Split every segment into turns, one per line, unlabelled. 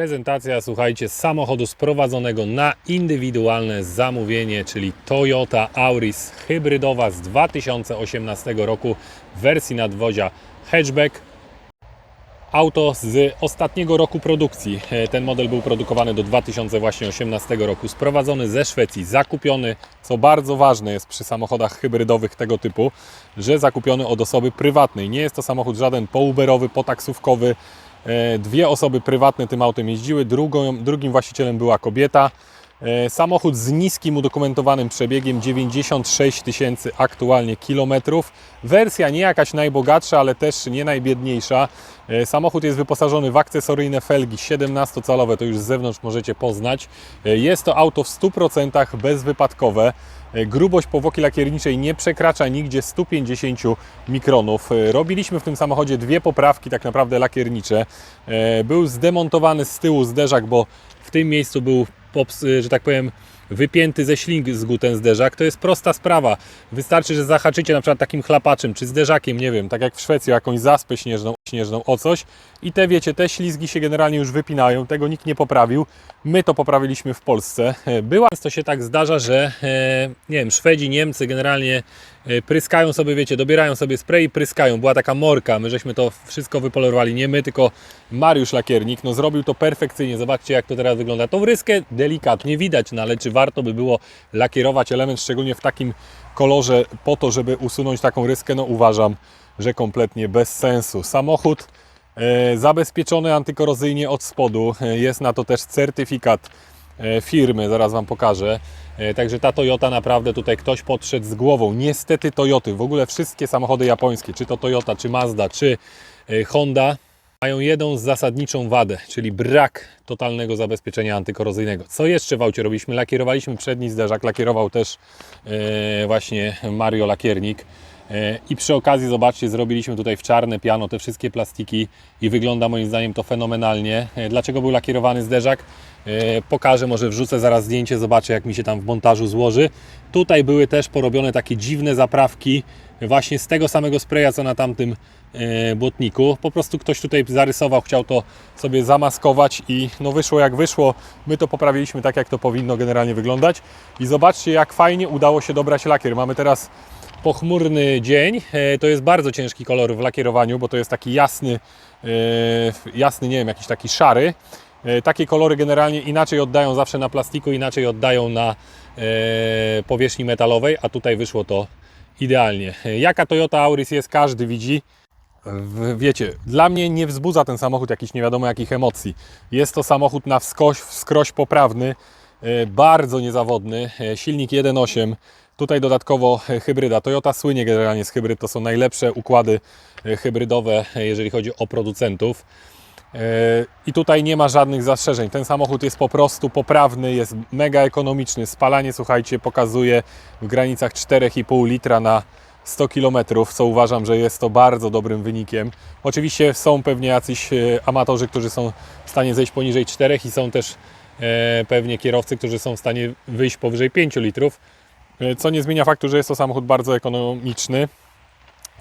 Prezentacja, słuchajcie, samochodu sprowadzonego na indywidualne zamówienie, czyli Toyota Auris hybrydowa z 2018 roku w wersji nadwozia hatchback. Auto z ostatniego roku produkcji. E, Ten model był produkowany do 2018 roku. Sprowadzony ze Szwecji, zakupiony, co bardzo ważne jest przy samochodach hybrydowych tego typu, że zakupiony od osoby prywatnej. Nie jest to samochód żaden pouberowy, potaksówkowy. E, Dwie osoby prywatne tym autem jeździły, drugą, drugim właścicielem była kobieta. E, Samochód z niskim udokumentowanym przebiegiem 96 tysięcy aktualnie kilometrów. Wersja nie jakaś najbogatsza, ale też nie najbiedniejsza. E, Samochód jest wyposażony w akcesoryjne felgi 17-calowe, to już z zewnątrz możecie poznać. Jest to auto w 100% bezwypadkowe. E, Grubość powłoki lakierniczej nie przekracza nigdzie 150 mikronów. E, Robiliśmy w tym samochodzie dwie poprawki tak naprawdę lakiernicze. E, Był zdemontowany z tyłu zderzak, bo w tym miejscu był, że tak powiem, wypięty ze ślizgu ten zderzak. To jest prosta sprawa. Wystarczy, że zahaczycie na przykład takim chlapaczem czy zderzakiem, nie wiem, tak jak w Szwecji, jakąś zaspę śnieżną, śnieżną o coś i te, wiecie, te ślizgi się generalnie już wypinają, tego nikt nie poprawił. My to poprawiliśmy w Polsce. E, Była, często się tak zdarza, że e, nie wiem, Szwedzi, Niemcy generalnie e, pryskają sobie, wiecie, dobierają sobie spray i pryskają. Była taka morka, my żeśmy to wszystko wypolerowali, nie my, tylko Mariusz Lakiernik, no zrobił to perfekcyjnie. Zobaczcie, jak to teraz wygląda. Tą ryskę delikatnie widać, no ale czy warto by było lakierować element, szczególnie w takim kolorze, po to, żeby usunąć taką ryskę? No uważam, że kompletnie bez sensu. Samochód e, zabezpieczony antykorozyjnie od spodu. E, Jest na to też certyfikat e, firmy, zaraz Wam pokażę. Także ta Toyota naprawdę tutaj ktoś podszedł z głową. Niestety Toyoty, w ogóle wszystkie samochody japońskie, czy to Toyota, czy Mazda, czy Honda, mają jedną zasadniczą wadę, czyli brak totalnego zabezpieczenia antykorozyjnego. Co jeszcze w aucie robiliśmy? Lakierowaliśmy przedni zderzak, lakierował też właśnie Mario Lakiernik. E, I przy okazji, zobaczcie, zrobiliśmy tutaj w czarne piano te wszystkie plastiki i wygląda moim zdaniem to fenomenalnie. E, Dlaczego był lakierowany zderzak? E, Pokażę, może wrzucę zaraz zdjęcie, zobaczę jak mi się tam w montażu złoży. Tutaj były też porobione takie dziwne zaprawki właśnie z tego samego spraya, co na tamtym e, błotniku. Po prostu ktoś tutaj zarysował, chciał to sobie zamaskować i no wyszło jak wyszło. My to poprawiliśmy tak, jak to powinno generalnie wyglądać. I zobaczcie, jak fajnie udało się dobrać lakier. Mamy teraz pochmurny dzień. E, To jest bardzo ciężki kolor w lakierowaniu, bo to jest taki jasny, e, jasny, nie wiem, jakiś taki szary. E, Takie kolory generalnie inaczej oddają zawsze na plastiku, inaczej oddają na powierzchni metalowej, a tutaj wyszło to idealnie. Jaka Toyota Auris jest, każdy widzi. Wiecie, dla mnie nie wzbudza ten samochód jakichś nie wiadomo jakich emocji. Jest to samochód na wskoś, wskroś poprawny, bardzo niezawodny, silnik 1.8, tutaj dodatkowo e, hybryda. Toyota słynie generalnie z hybryd, to są najlepsze układy e, hybrydowe, e, jeżeli chodzi o producentów. I tutaj nie ma żadnych zastrzeżeń. Ten samochód jest po prostu poprawny, jest mega ekonomiczny. Spalanie, słuchajcie, pokazuje w granicach 4,5 litra na 100 km, co uważam, że jest to bardzo dobrym wynikiem. Oczywiście są pewnie jacyś amatorzy, którzy są w stanie zejść poniżej 4 i są też pewnie kierowcy, którzy są w stanie wyjść powyżej 5 litrów, co nie zmienia faktu, że jest to samochód bardzo ekonomiczny.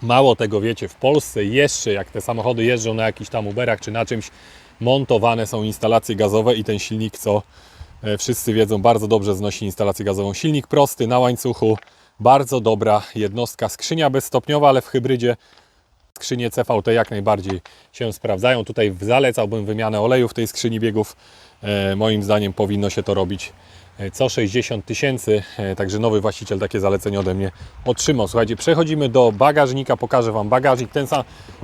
Mało tego, wiecie, w Polsce jeszcze jak te samochody jeżdżą na jakichś tam Uberach czy na czymś, montowane są instalacje gazowe i ten silnik, co e, wszyscy wiedzą, bardzo dobrze znosi instalację gazową. Silnik prosty, na łańcuchu, bardzo dobra jednostka. Skrzynia bezstopniowa, ale w hybrydzie skrzynie CVT jak najbardziej się sprawdzają. Tutaj zalecałbym wymianę oleju w tej skrzyni biegów. E, moim zdaniem powinno się to robić e, co 60 tysięcy, e, także nowy właściciel takie zalecenie ode mnie otrzymał. Słuchajcie, przechodzimy do bagażnika, pokażę Wam bagażnik. Ten sam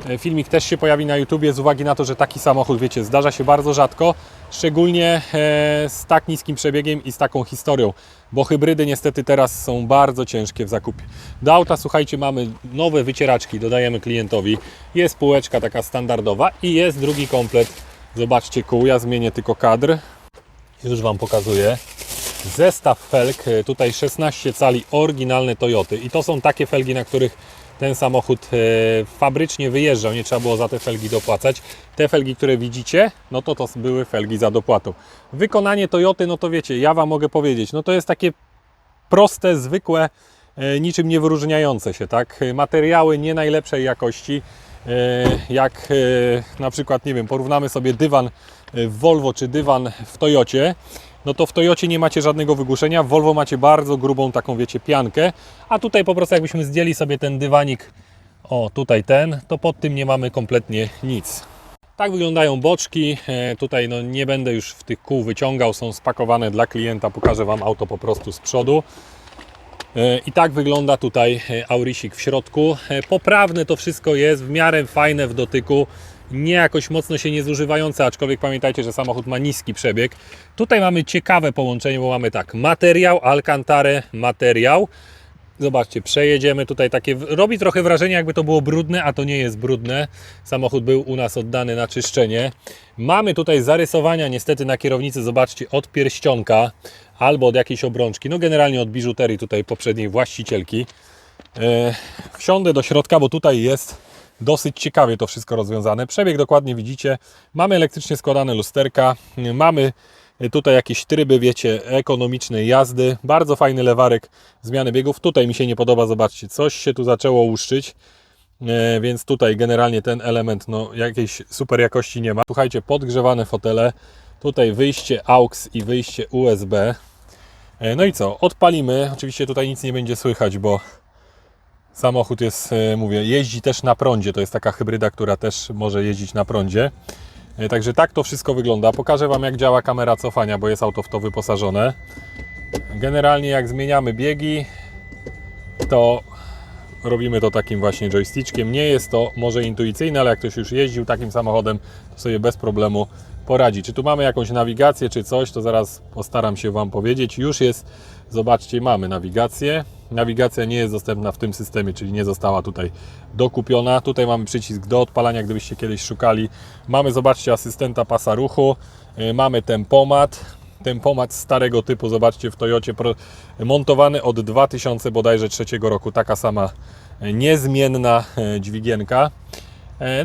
e, filmik też się pojawi na YouTubie z uwagi na to, że taki samochód, wiecie, zdarza się bardzo rzadko, szczególnie e, z tak niskim przebiegiem i z taką historią, bo hybrydy niestety teraz są bardzo ciężkie w zakupie. Do auta, słuchajcie, mamy nowe wycieraczki, dodajemy klientowi, jest półeczka taka standardowa i jest drugi komplet, zobaczcie kół, ja zmienię tylko kadr, już Wam pokazuję. Zestaw felg, e, tutaj 16 cali oryginalne Toyoty i to są takie felgi, na których ten samochód e, fabrycznie wyjeżdżał, nie trzeba było za te felgi dopłacać. Te felgi, które widzicie, no to to były felgi za dopłatą. Wykonanie Toyoty, no to wiecie, ja Wam mogę powiedzieć, no to jest takie proste, zwykłe, e, niczym nie wyróżniające się, tak? Materiały nie najlepszej jakości, jak na przykład, nie wiem, porównamy sobie dywan w Volvo czy dywan w Toyocie, no to w Toyocie nie macie żadnego wygłuszenia, w Volvo macie bardzo grubą taką, wiecie, piankę, a tutaj po prostu jakbyśmy zdjęli sobie ten dywanik, o tutaj ten, to pod tym nie mamy kompletnie nic. Tak wyglądają boczki. E, Tutaj no, nie będę już w tych kół wyciągał, są spakowane dla klienta. Pokażę Wam auto po prostu z przodu. E, I tak wygląda tutaj e, Aurisik w środku. Poprawne to wszystko jest, w miarę fajne w dotyku. Nie jakoś mocno się nie zużywające, aczkolwiek pamiętajcie, że samochód ma niski przebieg. Tutaj mamy ciekawe połączenie, bo mamy tak materiał, alcantarę, materiał. Zobaczcie, przejedziemy tutaj takie. Robi trochę wrażenie, jakby to było brudne, a to nie jest brudne. Samochód był u nas oddany na czyszczenie. Mamy tutaj zarysowania, niestety na kierownicy, zobaczcie, od pierścionka albo od jakiejś obrączki. No, generalnie od biżuterii tutaj poprzedniej właścicielki. E, wsiądę do środka, bo tutaj jest dosyć ciekawie to wszystko rozwiązane. Przebieg dokładnie widzicie. Mamy elektrycznie składane lusterka, mamy tutaj jakieś tryby, wiecie, ekonomicznej jazdy. Bardzo fajny lewarek zmiany biegów. Tutaj mi się nie podoba, zobaczcie, coś się tu zaczęło łuszczyć. E, więc tutaj generalnie ten element no, jakiejś super jakości nie ma. Słuchajcie, podgrzewane fotele, tutaj wyjście AUX i wyjście USB. E, no i co, odpalimy. Oczywiście tutaj nic nie będzie słychać, bo samochód jest, e, mówię, jeździ też na prądzie. To jest taka hybryda, która też może jeździć na prądzie. E, Także tak to wszystko wygląda. Pokażę Wam jak działa kamera cofania, bo jest auto w to wyposażone. Generalnie jak zmieniamy biegi, to robimy to takim właśnie joystickiem. Nie jest to może intuicyjne, ale jak ktoś już jeździł takim samochodem, to sobie bez problemu poradzi. Czy tu mamy jakąś nawigację, czy coś, to zaraz postaram się Wam powiedzieć. Już jest, zobaczcie, mamy nawigację. Nawigacja nie jest dostępna w tym systemie, czyli nie została tutaj dokupiona. Tutaj mamy przycisk do odpalania, gdybyście kiedyś szukali. Mamy, zobaczcie, asystenta pasa ruchu. Yy, Mamy tempomat. Tempomat starego typu, zobaczcie, w Toyocie montowany od 2000 bodajże trzeciego roku. Taka sama e, niezmienna e, dźwigienka.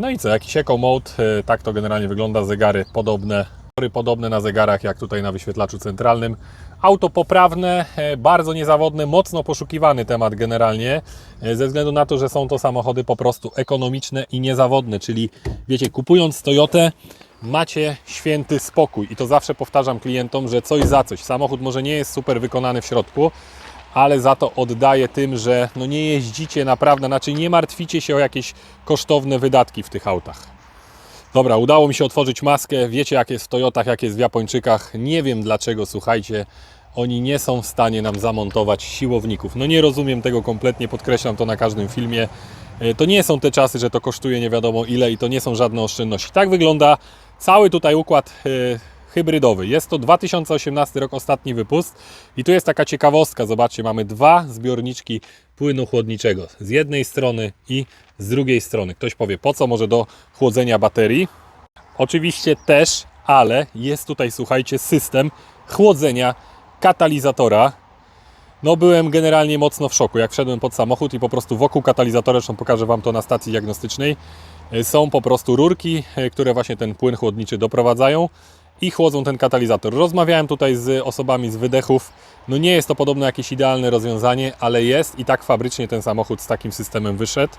No i co, jakiś Eco Mode, tak to generalnie wygląda, zegary podobne, podobne na zegarach jak tutaj na wyświetlaczu centralnym. Auto poprawne, e, bardzo niezawodne, mocno poszukiwany temat generalnie, e, ze względu na to, że są to samochody po prostu ekonomiczne i niezawodne, czyli wiecie, kupując Toyotę macie święty spokój i to zawsze powtarzam klientom, że coś za coś. Samochód może nie jest super wykonany w środku, ale za to oddaje tym, że no nie jeździcie naprawdę, znaczy nie martwicie się o jakieś kosztowne wydatki w tych autach. Dobra, udało mi się otworzyć maskę. Wiecie, jak jest w Toyotach, jak jest w Japończykach. Nie wiem dlaczego, słuchajcie, oni nie są w stanie nam zamontować siłowników. No nie rozumiem tego kompletnie, podkreślam to na każdym filmie. E, To nie są te czasy, że to kosztuje nie wiadomo ile i to nie są żadne oszczędności. Tak wygląda cały tutaj układ e, hybrydowy. Jest to 2018 rok, ostatni wypust. I tu jest taka ciekawostka. Zobaczcie, mamy dwa zbiorniczki płynu chłodniczego. Z jednej strony i z drugiej strony. Ktoś powie, po co może do chłodzenia baterii? Oczywiście też, ale jest tutaj, słuchajcie, system chłodzenia katalizatora. No byłem generalnie mocno w szoku, jak wszedłem pod samochód i po prostu wokół katalizatora, zresztą pokażę Wam to na stacji diagnostycznej, e, są po prostu rurki, e, które właśnie ten płyn chłodniczy doprowadzają i chłodzą ten katalizator. Rozmawiałem tutaj z osobami z wydechów, no nie jest to podobno jakieś idealne rozwiązanie, ale jest i tak fabrycznie ten samochód z takim systemem wyszedł.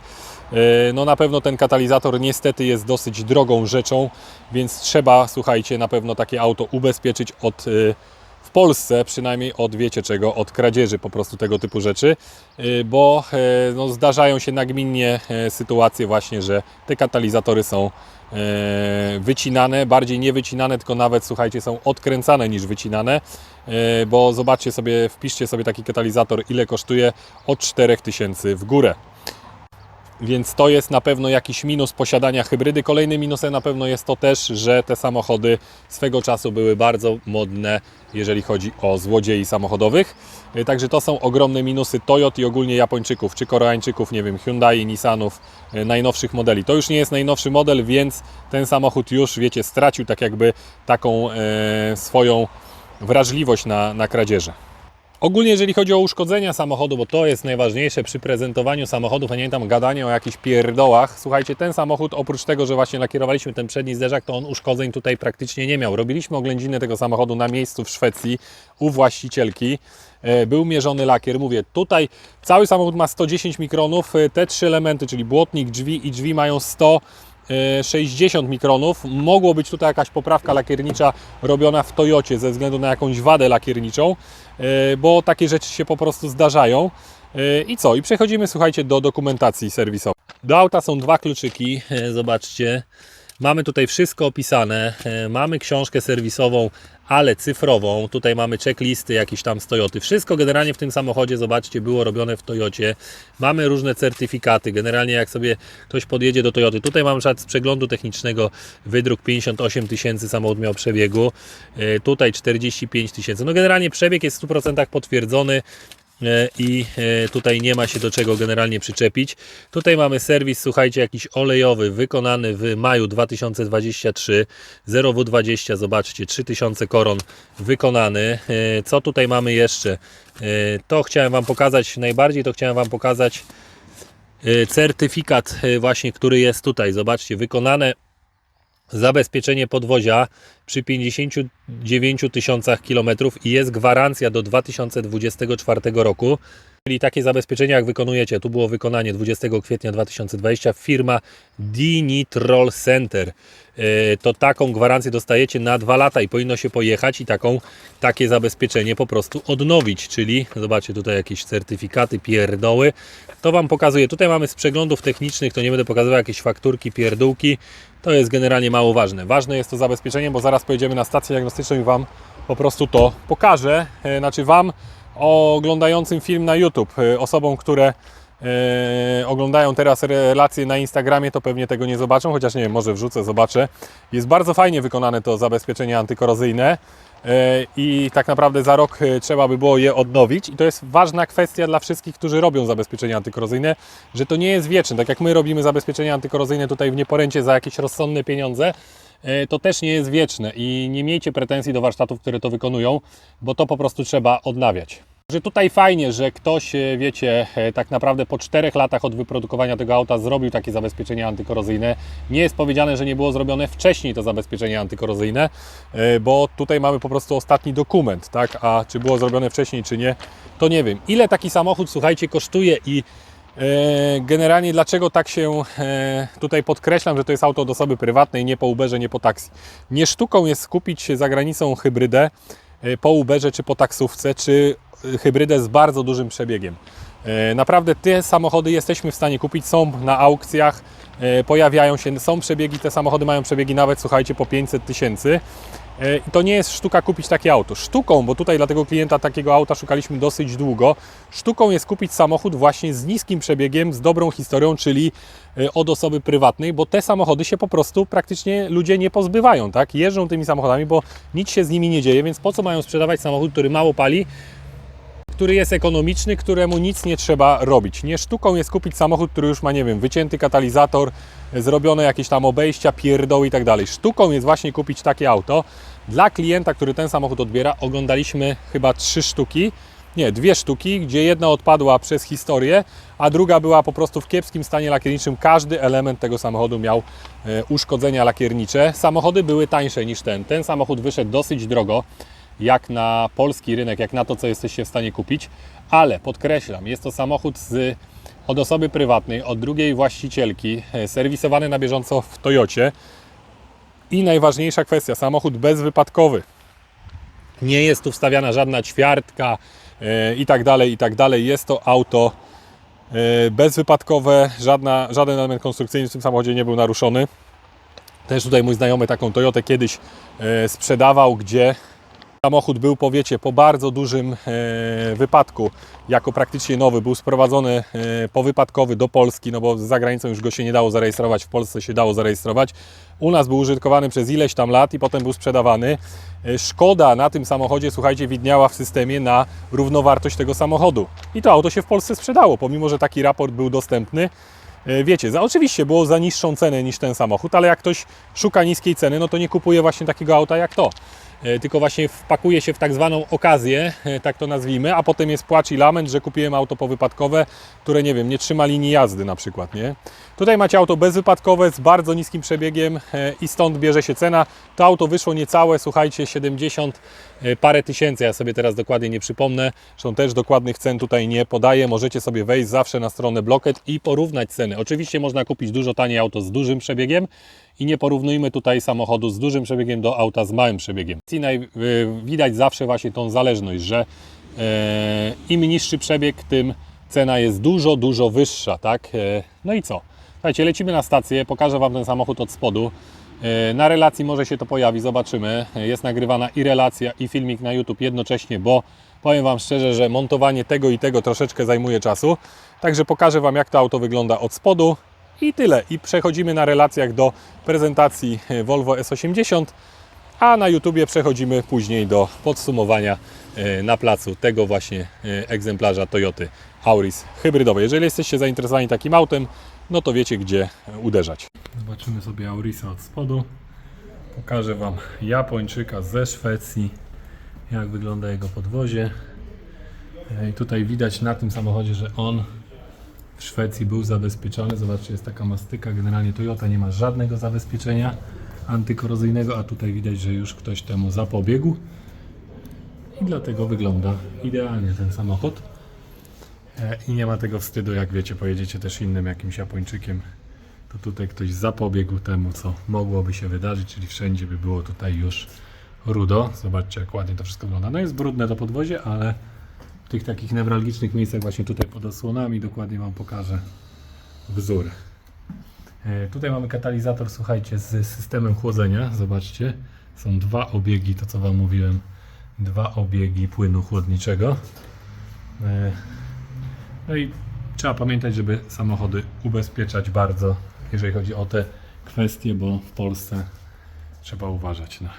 E, No na pewno ten katalizator niestety jest dosyć drogą rzeczą, więc trzeba, słuchajcie, na pewno takie auto ubezpieczyć od e, w Polsce przynajmniej od wiecie czego, od kradzieży po prostu tego typu rzeczy, y, bo e, no, zdarzają się nagminnie e, sytuacje właśnie, że te katalizatory są e, wycinane, bardziej nie wycinane, tylko nawet słuchajcie, są odkręcane niż wycinane, e, bo zobaczcie sobie, wpiszcie sobie taki katalizator, ile kosztuje od 4000 w górę. Więc to jest na pewno jakiś minus posiadania hybrydy. Kolejnym minusem na pewno jest to też, że te samochody swego czasu były bardzo modne, jeżeli chodzi o złodziei samochodowych. Y, Także to są ogromne minusy Toyot i ogólnie Japończyków, czy Koreańczyków, nie wiem, Hyundai, Nissanów, y, najnowszych modeli. To już nie jest najnowszy model, więc ten samochód już, wiecie, stracił tak jakby taką e, swoją wrażliwość na, na kradzieże. Ogólnie jeżeli chodzi o uszkodzenia samochodu, bo to jest najważniejsze przy prezentowaniu samochodów, a nie tam gadanie o jakichś pierdołach. Słuchajcie, ten samochód oprócz tego, że właśnie lakierowaliśmy ten przedni zderzak, to on uszkodzeń tutaj praktycznie nie miał. Robiliśmy oględziny tego samochodu na miejscu w Szwecji u właścicielki. E, Był mierzony lakier. Mówię, tutaj cały samochód ma 110 mikronów. E, Te trzy elementy, czyli błotnik, drzwi i drzwi mają 100 e, 60 mikronów. Mogło być tutaj jakaś poprawka lakiernicza robiona w Toyocie ze względu na jakąś wadę lakierniczą, e, bo takie rzeczy się po prostu zdarzają. E, I co? I przechodzimy, słuchajcie, do dokumentacji serwisowej. Do auta są dwa kluczyki, e, zobaczcie. Mamy tutaj wszystko opisane. E, Mamy książkę serwisową, ale cyfrową. Tutaj mamy checklisty jakieś tam z Toyoty. Wszystko generalnie w tym samochodzie, zobaczcie, było robione w Toyocie. Mamy różne certyfikaty. Generalnie jak sobie ktoś podjedzie do Toyoty. Tutaj mam czat z przeglądu technicznego. Wydruk 58 tysięcy samochód miał przebiegu. E, Tutaj 45 tysięcy. No generalnie przebieg jest w 100% potwierdzony i e, tutaj nie ma się do czego generalnie przyczepić. Tutaj mamy serwis, słuchajcie, jakiś olejowy, wykonany w maju 2023, 0W20, zobaczcie, 3000 koron wykonany. E, Co tutaj mamy jeszcze? E, To chciałem Wam pokazać, najbardziej to chciałem Wam pokazać e, certyfikat e, właśnie, który jest tutaj, zobaczcie, wykonane zabezpieczenie podwozia przy 59 tysiącach kilometrów i jest gwarancja do 2024 roku. Czyli takie zabezpieczenia jak wykonujecie, tu było wykonanie 20 kwietnia 2020, firma Dinitrol Center. E, To taką gwarancję dostajecie na dwa lata i powinno się pojechać i taką, takie zabezpieczenie po prostu odnowić. Czyli zobaczcie tutaj jakieś certyfikaty, pierdoły. To Wam pokazuję. Tutaj mamy z przeglądów technicznych, to nie będę pokazywał jakieś fakturki, pierdółki. To jest generalnie mało ważne. Ważne jest to zabezpieczenie, bo zaraz pojedziemy na stację diagnostyczną i Wam po prostu to pokażę. E, Znaczy Wam oglądającym film na YouTube, e, osobom, które e, oglądają teraz relacje na Instagramie, to pewnie tego nie zobaczą, chociaż nie wiem, może wrzucę, zobaczę. Jest bardzo fajnie wykonane to zabezpieczenie antykorozyjne e, i tak naprawdę za rok trzeba by było je odnowić i to jest ważna kwestia dla wszystkich, którzy robią zabezpieczenia antykorozyjne, że to nie jest wieczne. Tak jak my robimy zabezpieczenia antykorozyjne tutaj w Nieporęcie za jakieś rozsądne pieniądze, to też nie jest wieczne i nie miejcie pretensji do warsztatów, które to wykonują, bo to po prostu trzeba odnawiać. Że tutaj fajnie, że ktoś, e, wiecie, e, tak naprawdę po czterech latach od wyprodukowania tego auta zrobił takie zabezpieczenie antykorozyjne. Nie jest powiedziane, że nie było zrobione wcześniej to zabezpieczenie antykorozyjne, e, bo tutaj mamy po prostu ostatni dokument, tak? A czy było zrobione wcześniej, czy nie, to nie wiem. Ile taki samochód, słuchajcie, kosztuje i E, Generalnie dlaczego tak się e, tutaj podkreślam, że to jest auto od osoby prywatnej, nie po Uberze, nie po taksi. Nie sztuką jest skupić za granicą hybrydę e, po Uberze czy po taksówce, czy e, hybrydę z bardzo dużym przebiegiem. E, Naprawdę te samochody jesteśmy w stanie kupić, są na aukcjach, e, pojawiają się, są przebiegi, te samochody mają przebiegi nawet, słuchajcie, po 500 tysięcy. E, I to nie jest sztuka kupić takie auto. Sztuką, bo tutaj dla tego klienta takiego auta szukaliśmy dosyć długo, sztuką jest kupić samochód właśnie z niskim przebiegiem, z dobrą historią, czyli e, od osoby prywatnej, bo te samochody się po prostu praktycznie ludzie nie pozbywają, tak? Jeżdżą tymi samochodami, bo nic się z nimi nie dzieje, więc po co mają sprzedawać samochód, który mało pali, który jest ekonomiczny, któremu nic nie trzeba robić. Nie sztuką jest kupić samochód, który już ma, nie wiem, wycięty katalizator, zrobione jakieś tam obejścia, pierdoły i tak dalej. Sztuką jest właśnie kupić takie auto. Dla klienta, który ten samochód odbiera, oglądaliśmy chyba trzy sztuki, nie, dwie sztuki, gdzie jedna odpadła przez historię, a druga była po prostu w kiepskim stanie lakierniczym. Każdy element tego samochodu miał e, uszkodzenia lakiernicze. Samochody były tańsze niż ten. Ten samochód wyszedł dosyć drogo jak na polski rynek, jak na to, co jesteście w stanie kupić, ale podkreślam, jest to samochód z, od osoby prywatnej, od drugiej właścicielki, e, serwisowany na bieżąco w Toyocie i najważniejsza kwestia, samochód bezwypadkowy. Nie jest tu wstawiana żadna ćwiartka e, i tak dalej, i tak dalej. Jest to auto e, bezwypadkowe, żadna, żaden element konstrukcyjny w tym samochodzie nie był naruszony. Też tutaj mój znajomy taką Toyotę kiedyś e, sprzedawał, gdzie Samochód był, powiecie, po bardzo dużym e, wypadku, jako praktycznie nowy, był sprowadzony e, powypadkowy do Polski, no bo za granicą już go się nie dało zarejestrować, w Polsce się dało zarejestrować. U nas był użytkowany przez ileś tam lat i potem był sprzedawany. E, szkoda na tym samochodzie, słuchajcie, widniała w systemie na równowartość tego samochodu. I to auto się w Polsce sprzedało, pomimo że taki raport był dostępny. Wiecie, za, oczywiście było za niższą cenę niż ten samochód, ale jak ktoś szuka niskiej ceny, no to nie kupuje właśnie takiego auta jak to. E, Tylko właśnie wpakuje się w tak zwaną okazję, e, tak to nazwijmy, a potem jest płacz i lament, że kupiłem auto powypadkowe, które nie wiem, nie trzyma linii jazdy na przykład, nie? Tutaj macie auto bezwypadkowe z bardzo niskim przebiegiem e, i stąd bierze się cena. To auto wyszło niecałe, słuchajcie, 70 e, parę tysięcy. Ja sobie teraz dokładnie nie przypomnę. Zresztą też dokładnych cen tutaj nie podaję. Możecie sobie wejść zawsze na stronę Blocket i porównać ceny. Oczywiście można kupić dużo taniej auto z dużym przebiegiem i nie porównujmy tutaj samochodu z dużym przebiegiem do auta z małym przebiegiem. Y, widać zawsze właśnie tą zależność, że e, im niższy przebieg, tym cena jest dużo, dużo wyższa, tak? E, no i co? Słuchajcie, lecimy na stację, pokażę Wam ten samochód od spodu. E, Na relacji może się to pojawi, zobaczymy. E, Jest nagrywana i relacja, i filmik na YouTube jednocześnie, bo powiem Wam szczerze, że montowanie tego i tego troszeczkę zajmuje czasu. Także pokażę Wam, jak to auto wygląda od spodu i tyle. I przechodzimy na relacjach do prezentacji e, Volvo S80, a na YouTubie przechodzimy później do podsumowania na placu tego właśnie egzemplarza Toyoty Auris hybrydowej. Jeżeli jesteście zainteresowani takim autem, no to wiecie gdzie uderzać. Zobaczymy sobie Aurisa od spodu. Pokażę Wam Japończyka ze Szwecji, jak wygląda jego podwozie. E, I tutaj widać na tym samochodzie, że on w Szwecji był zabezpieczony. Zobaczcie, jest taka mastyka. Generalnie Toyota nie ma żadnego zabezpieczenia antykorozyjnego, a tutaj widać, że już ktoś temu zapobiegł. I dlatego wygląda idealnie ten samochód. E, I nie ma tego wstydu, jak wiecie, pojedziecie też innym jakimś Japończykiem, to tutaj ktoś zapobiegł temu, co mogłoby się wydarzyć, czyli wszędzie by było tutaj już rudo. Zobaczcie, jak ładnie to wszystko wygląda. No jest brudne to podwozie, ale w tych takich newralgicznych miejscach, właśnie tutaj pod osłonami, dokładnie Wam pokażę wzór. E, Tutaj mamy katalizator, słuchajcie, z systemem chłodzenia. Zobaczcie, są dwa obiegi, to co Wam mówiłem, dwa obiegi płynu chłodniczego. No i trzeba pamiętać, żeby samochody ubezpieczać bardzo, jeżeli chodzi o te kwestie, bo w Polsce trzeba uważać na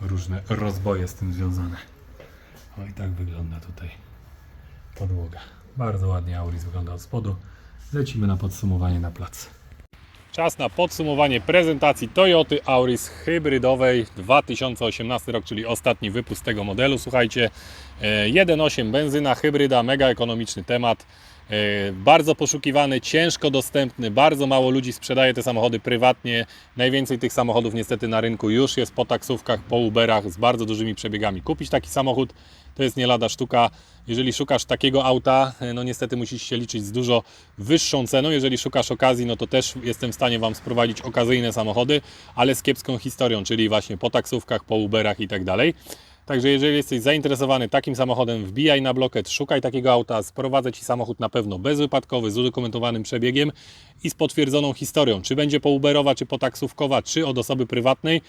różne rozboje z tym związane. O i tak wygląda tutaj podłoga. Bardzo ładnie Auris wygląda od spodu. Lecimy na podsumowanie na plac. Czas na podsumowanie prezentacji Toyoty Auris hybrydowej 2018 rok, czyli ostatni wypust tego modelu. Słuchajcie, e, 1.8 benzyna, hybryda, mega ekonomiczny temat. E, Bardzo poszukiwany, ciężko dostępny, bardzo mało ludzi sprzedaje te samochody prywatnie. Najwięcej tych samochodów niestety na rynku już jest po taksówkach, po Uberach z bardzo dużymi przebiegami. Kupić taki samochód to jest nie lada sztuka. Jeżeli szukasz takiego auta, e, no niestety musisz się liczyć z dużo wyższą ceną. Jeżeli szukasz okazji, no to też jestem w stanie Wam sprowadzić okazyjne samochody, ale z kiepską historią, czyli właśnie po taksówkach, po Uberach i tak dalej. Także jeżeli jesteś zainteresowany takim samochodem, wbijaj na bloket, szukaj takiego auta, sprowadzę Ci samochód na pewno bezwypadkowy, z udokumentowanym przebiegiem i z potwierdzoną historią. Czy będzie po Uberowa, czy po taksówkowa, czy od osoby prywatnej,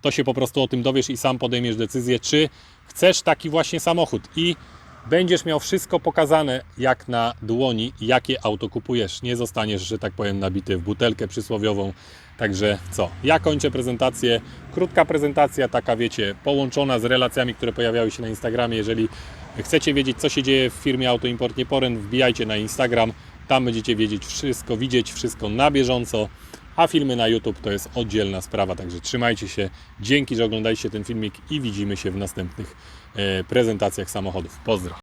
to się po prostu o tym dowiesz i sam podejmiesz decyzję, czy chcesz taki właśnie samochód i będziesz miał wszystko pokazane jak na dłoni, jakie auto kupujesz. Nie zostaniesz, że tak powiem, nabity w butelkę przysłowiową. Także co? Ja kończę prezentację. Krótka prezentacja, taka wiecie, połączona z relacjami, które pojawiały się na Instagramie. Jeżeli chcecie wiedzieć, co się dzieje w firmie Autoimport Nieporen, wbijajcie na Instagram. Tam będziecie wiedzieć wszystko, widzieć wszystko na bieżąco. A filmy na YouTube to jest oddzielna sprawa, także trzymajcie się. Dzięki, że oglądaliście ten filmik i widzimy się w następnych prezentacjach samochodów. Pozdro.